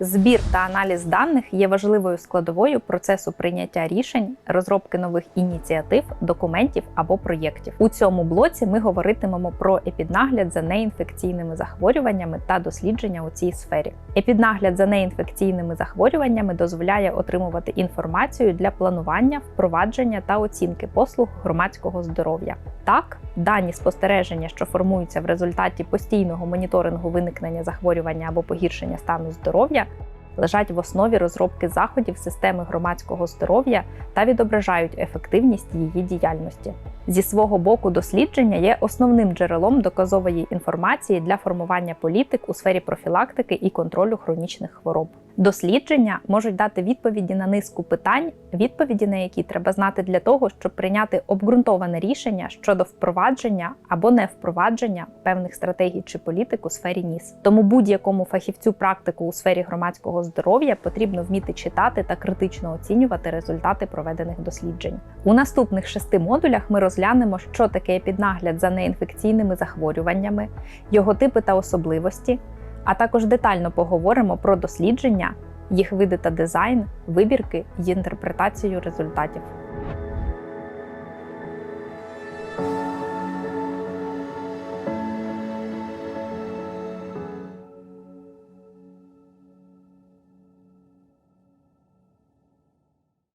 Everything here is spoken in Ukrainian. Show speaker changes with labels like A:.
A: Збір та аналіз даних є важливою складовою процесу прийняття рішень, розробки нових ініціатив, документів або проєктів. У цьому блоці ми говоритимемо про епіднагляд за неінфекційними захворюваннями та дослідження у цій сфері. Епіднагляд за неінфекційними захворюваннями дозволяє отримувати інформацію для планування, впровадження та оцінки послуг громадського здоров'я. Так, дані спостереження, що формуються в результаті постійного моніторингу виникнення захворювання або погіршення стану здоров'я, лежать в основі розробки заходів системи громадського здоров'я та відображають ефективність її діяльності. Зі свого боку, дослідження є основним джерелом доказової інформації для формування політик у сфері профілактики і контролю хронічних хвороб. Дослідження можуть дати відповіді на низку питань, відповіді на які треба знати для того, щоб прийняти обґрунтоване рішення щодо впровадження або не впровадження певних стратегій чи політик у сфері НІС. Тому будь-якому фахівцю практику у сфері громадського здоров'я потрібно вміти читати та критично оцінювати результати проведених досліджень. У наступних шести модулях ми розглянемо, що таке піднагляд за неінфекційними захворюваннями, його типи та особливості, а також детально поговоримо про дослідження, їх види та дизайн, вибірки й інтерпретацію результатів.